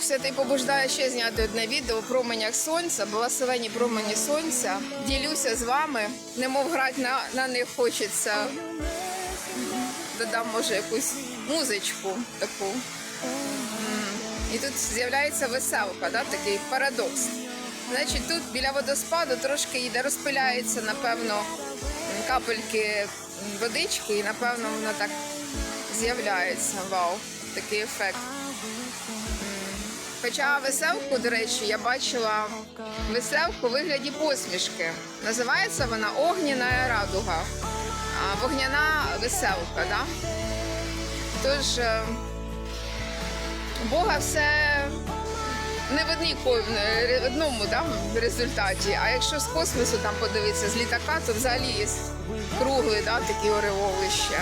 Дух Святий побуждає ще зняти одне відео променях сонця, благословені промені сонця. Ділюся з вами, немов грати на, на них хочеться. Додам, може, якусь музичку таку. І тут з'являється веселка, да? такий парадокс. Значить, тут біля водоспаду трошки йде, розпиляється, напевно, капельки водички, і напевно воно так з'являється. Вау, такий ефект. Хоча веселку, до речі, я бачила веселку у вигляді посмішки. Називається вона Огняна радуга. Вогняна веселка, да? Тож е, Бога все не в одній в одному да, результаті. А якщо з космосу там подивитися з літака, то взагалі є круглий, да, такі ореолище.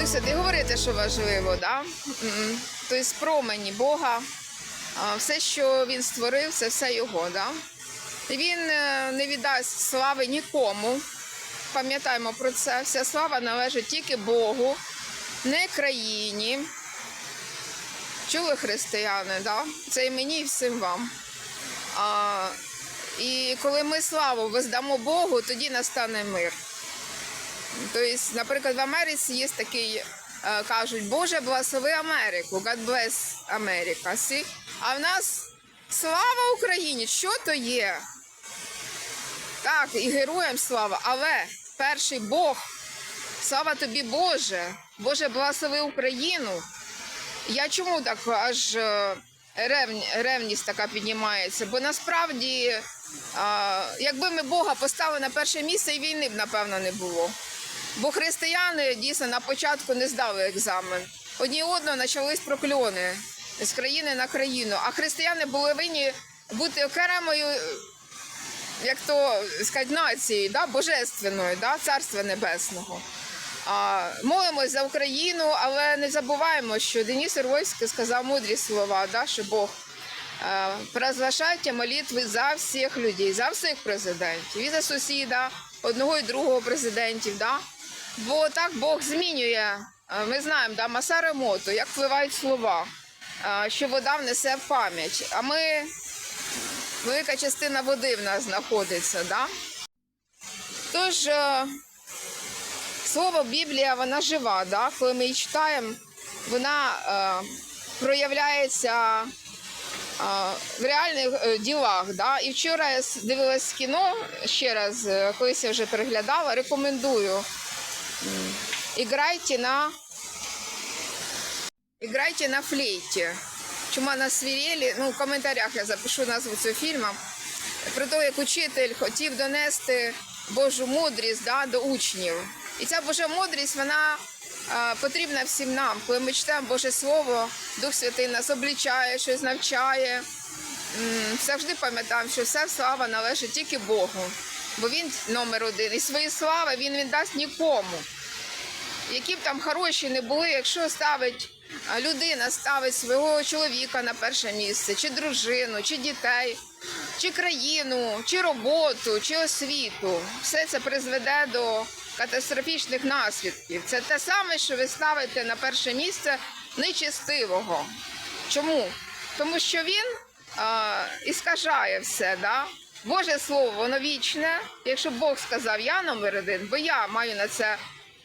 Тобто ти говорите, що важливо, да? Тобто промені Бога, все, що він створив, це все його. Да? Він е, не віддасть слави нікому. Пам'ятаємо про це. Вся слава належить тільки Богу, не країні. Чули християни, да? це і мені, і всім вам. А, і коли ми славу воздамо Богу, тоді настане мир. Тобто, наприклад, в Америці є такий, е, кажуть, Боже, благослови Америку, God bless America. А в нас слава Україні, що то є? Так, і героям слава, але перший Бог, слава тобі, Боже, Боже, благослови Україну. Я чому так аж е, ревні- ревність така піднімається? Бо насправді, якби ми Бога поставили на перше місце, і війни б, напевно, не було. Бо християни дійсно на початку не здали екзамен. Одні одного почались прокльони з країни на країну. А християни були винні бути окремою, як то сказати, нацією, да? божественною, да? царства небесного. А, молимось за Україну, але не забуваємо, що Деніс Орловський сказав мудрі слова, да? що Бог е, провозглашайте молитви за всіх людей, за всіх президентів, і за сусіда, одного і другого президентів. Да? Бо так Бог змінює. Е, Ми знаємо, да, Масаре Мото, як впливають слова, е, що вода внесе в пам'ять. А ми, велика частина води в нас знаходиться. Да? Тож, е, слово Біблія, вона жива. Да? Коли ми її читаємо, вона проявляється в реальних ділах. Да? І вчора я дивилась кіно ще раз, колись я вже переглядала, рекомендую. М, Іграйте на Іграйте на флейті. Чума на свірелі. Ну, в коментарях я запишу назву цього фільму. Про те, як учитель хотів донести Божу мудрість да, до учнів. І ця Божа мудрість, вона е, потрібна всім нам. Коли ми читаємо Боже Слово, Дух Святий нас облічає, щось навчає. Завжди пам'ятаємо, що вся слава належить тільки Богу, бо він номер один. І свої слави він не дасть нікому. Які б там хороші не були, якщо ставить людина ставить свого чоловіка на перше місце, чи дружину, чи дітей, чи країну, чи роботу, чи освіту, все це призведе до катастрофічних наслідків. Це те саме, що ви ставите на перше місце нечестивого. Чому? Тому що він а, іскажає все. Да? Боже Слово, воно вічне. Якщо Бог сказав, я номер один, бо я маю на це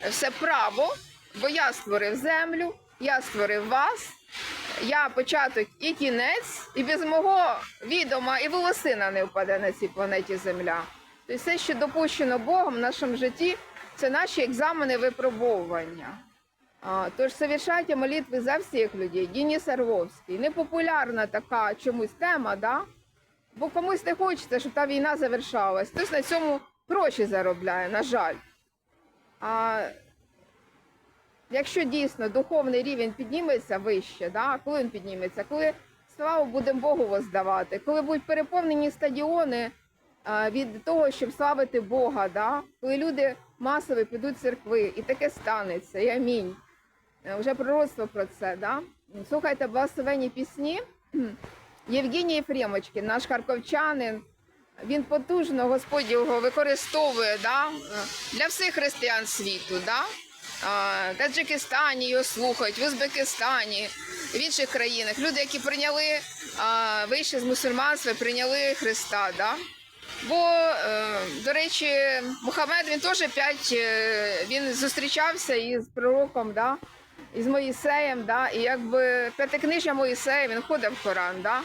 все право, бо я створив землю, я створив вас, я початок і кінець, і без мого відома і волосина не впаде на цій планеті Земля. Тобто все, що допущено Богом в нашому житті, це наші екзамени випробовування. Тож совершайте молитви за всіх людей. Денис Орловський. Непопулярна така чомусь тема, да? Бо комусь не хочеться, щоб та війна завершалась. Хтось на цьому гроші заробляє, на жаль. А якщо дійсно духовний рівень підніметься вище, да? коли він підніметься, коли славу будемо Богу воздавати, коли будуть переповнені стадіони а, від того, щоб славити Бога, да? коли люди масово підуть в церкви, і таке станеться, і амінь. Е, Вже пророцтво про це, да? Слухайте благословені пісні. Євгеній Єфремочкин, наш харковчанин, він потужно Господь його використовує да? для всіх християн світу. Да? В Таджикистані його слухають, в Узбекистані. в інших країнах. Люди, які прийняли, вийшли з мусульманства, прийняли Христа. Да? Бо, е, до речі, Мухаммед він теж п'ять, е, він зустрічався із пророком, да? із Моїсеєм, да? і якби п'ятикнижжя Моїсея він ходив в Коран. Да?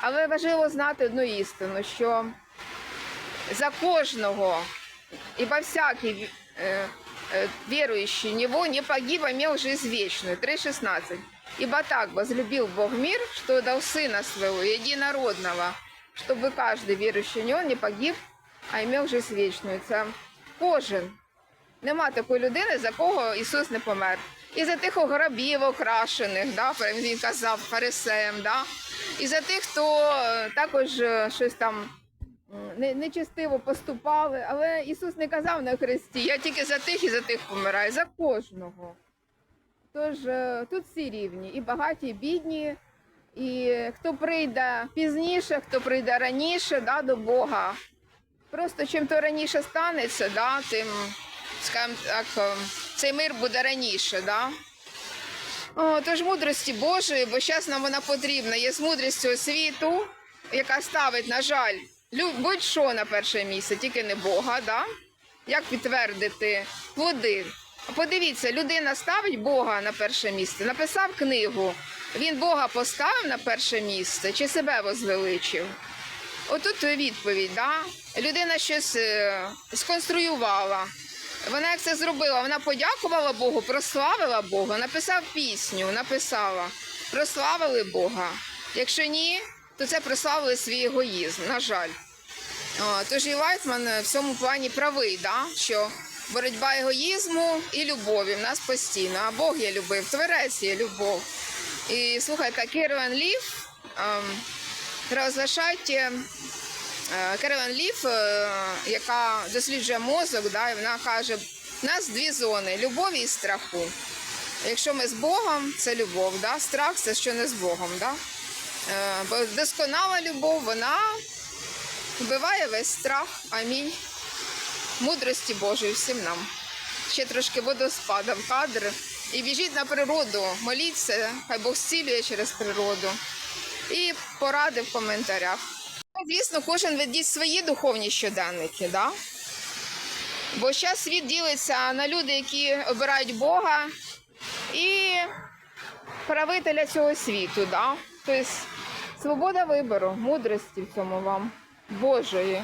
Але важливо знати одну істину, що за кожного, ибо всякий э, э, верующий в него не погиб, а имел жизнь вечную. 3.16. Ибо так возлюбил Бог мир, что дал Сына Своего, единородного, чтобы каждый верующий в Него не погиб, а имел жизнь вечную. Це кожен. Нема такої людини, за кого Ісус не помер. І за тих грабів окрашених, да, він казав фарисеям, да, і за тих, хто е, також е, щось там нечестиво поступали. Але Ісус не казав на хресті, я тільки за тих і за тих помираю, за кожного. Тож е, тут всі рівні, і багаті, і бідні, і хто прийде пізніше, хто прийде раніше да, до Бога. Просто чим то раніше станеться, да, тим, скажімо так, е, цей мир буде раніше. Да? О, тож мудрості Божої, бо зараз нам вона потрібна. Є з мудрістю світу, яка ставить, на жаль, будь-що на перше місце, тільки не Бога. Да? Як підтвердити плоди? Подивіться, людина ставить Бога на перше місце, написав книгу. Він Бога поставив на перше місце чи себе возвеличив? Отут відповідь, да? людина щось е, сконструювала. Вона як це зробила? Вона подякувала Богу, прославила Бога, написав пісню, написала, прославили Бога. Якщо ні, то це прославили свій егоїзм, на жаль. О, тож і Лайтман в цьому плані правий, да? що боротьба егоїзму і любові в нас постійно. А Бог є любив, творець є любов. І слухайте, Кервен Лів ем, е, Кервен Лів, е, яка досліджує мозок, да, і вона каже, в нас дві зони любові і страху. Якщо ми з Богом, це любов, да? страх це що не з Богом. Да? Е, Бо досконала любов, вона вбиває весь страх. Амінь. Мудрості Божої всім нам. Ще трошки водоспада в кадр. І біжіть на природу, моліться, хай Бог зцілює через природу. І поради в коментарях. Звісно, кожен ведіть свої духовні щоденники, да? бо зараз світ ділиться на люди, які обирають Бога і правителя цього світу. Да? Тобто свобода вибору, мудрості в цьому вам Божої.